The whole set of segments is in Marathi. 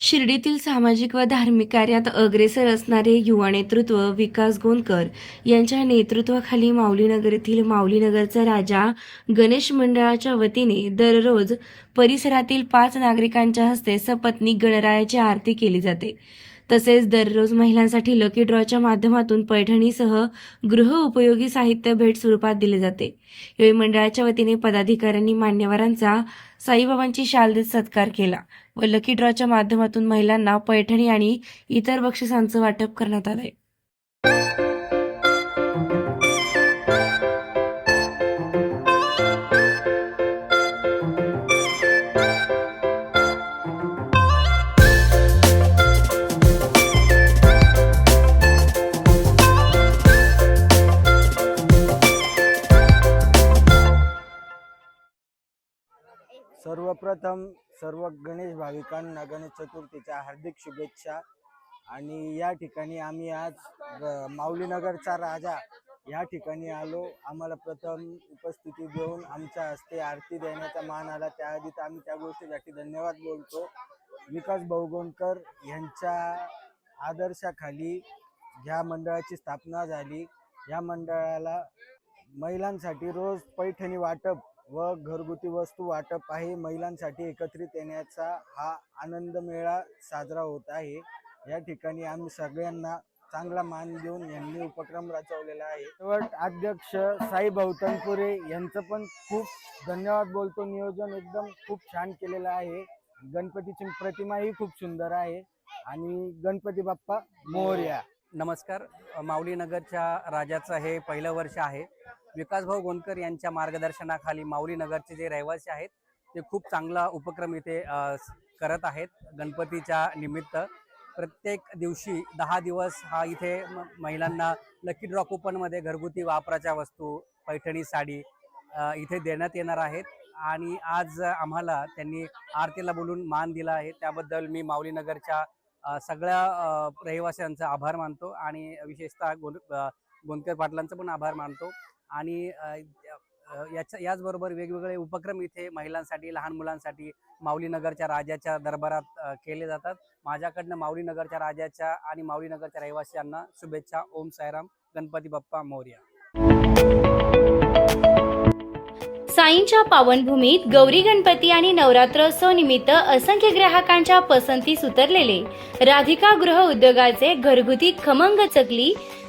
शिर्डीतील सामाजिक व धार्मिक कार्यात अग्रेसर असणारे युवा नेतृत्व विकास गोंदकर यांच्या नेतृत्वाखाली माऊलीनगर येथील माऊलीनगरचा राजा गणेश मंडळाच्या वतीने दररोज परिसरातील पाच नागरिकांच्या हस्ते सपत्नीक गणरायाची आरती केली जाते. तसेच दररोज महिलांसाठी लकी ड्रॉच्या माध्यमातून पैठणीसह गृह उपयोगी साहित्य भेट स्वरूपात दिले जाते. यावेळी मंडळाच्या वतीने पदाधिकाऱ्यांनी मान्यवरांचा साईबाबांची शाल देत सत्कार केला. व लकी ड्रॉच्या माध्यमातून महिलांना पैठणी आणि इतर बक्षिसांचं वाटप करण्यात आलंय. सर्वप्रथम सर्व गणेश भाविकांना गणेश चतुर्थीच्या हार्दिक शुभेच्छा. आणि या ठिकाणी आम्ही आज ग- माऊलीनगरचा राजा या ठिकाणी आलो. आम्हाला प्रथम उपस्थिती देऊन आमच्या हस्ते आरती देण्याचा मान आला. त्याआधी तर आम्ही त्या गोष्टीसाठी धन्यवाद बोलतो. विकास भाऊगोंडकर यांच्या आदर्शाखाली ह्या मंडळाची स्थापना झाली. या मंडळाला महिलांसाठी रोज पैठणी वाटप व घरगुती वस्तू वाटप आहे. महिलांसाठी एकत्रित येण्याचा हा आनंद मेळा साजरा होत आहे. या ठिकाणी आम्ही सगळ्यांना चांगला मान देऊन यांनी उपक्रम रचवलेला आहे. शेवट अध्यक्ष साई तनपुरे यांचं पण खूप धन्यवाद बोलतो. नियोजन एकदम खूप छान केलेलं आहे. गणपतीची प्रतिमाही खूप सुंदर आहे. आणि गणपती बाप्पा मोर्या. नमस्कार. माऊलीनगरच्या माऊली नगरच्या राजाचं हे पहिलं वर्ष आहे. विकासभाऊ गोंदकर यांच्या मार्गदर्शनाखाली माऊली नगरचे जे रहिवासी आहेत ते खूप चांगला उपक्रम इथे करत आहेत. गणपतीच्या निमित्त प्रत्येक दिवशी दहा दिवस हा इथे म- महिलांना लकी ड्रॉ कुपनमध्ये घरगुती वापराच्या वस्तू पैठणी साडी इथे देण्यात येणार आहेत. आणि आज आम्हाला त्यांनी आरतीला बोलून मान दिला आहे. त्याबद्दल मी माऊली नगरच्या सगळ्या रहिवाशांचा आभार मानतो आणि विशेषतः गोंद गोंदकर पाटलांचा पण आभार मानतो. आणि याच्या याचबरोबर वेगवेगळे उपक्रम इथे महिलांसाठी लहान मुलांसाठी माऊली नगरच्या राजाच्या दरबारात केले जातात. माझ्याकडनं माऊली नगरच्या राजाच्या आणि माऊली नगरच्या रहिवाशांना शुभेच्छा. ओम सायराम गणपती बाप्पा मोर्या. साईंच्या पावनभूमीत गौरी गणपती आणि नवरात्रोत्सव निमित्त असंख्य ग्राहकांच्या पसंतीस उतरलेले राधिका गृह उद्योगाचे घरगुती खमंग चकली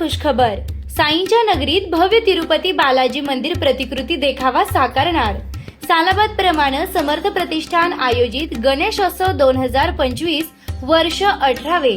खुशखबर. साईंच्या नगरीत भव्य तिरुपती बालाजी मंदिर प्रतिकृती देखावा साकारणार. सालाबाद प्रमाणे समर्थ प्रतिष्ठान आयोजित गणेशोत्सव दोन हजार पंचवीस वर्ष अठरावे.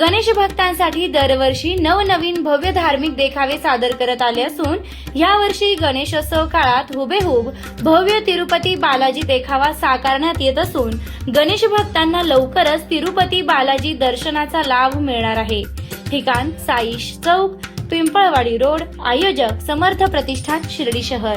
गणेश भक्तांसाठी दरवर्षी नवनवीन भव्य धार्मिक देखावे सादर करत आले असून यावर्षी गणेशोत्सव काळात हुबेहूब भव्य तिरुपती बालाजी देखावा साकारण्यात येत असून गणेश भक्तांना लवकरच तिरुपती बालाजी दर्शनाचा लाभ मिळणार आहे. ठिकाण साईश चौक पिंपळवाडी रोड आयोजक समर्थ प्रतिष्ठान शिर्डी शहर.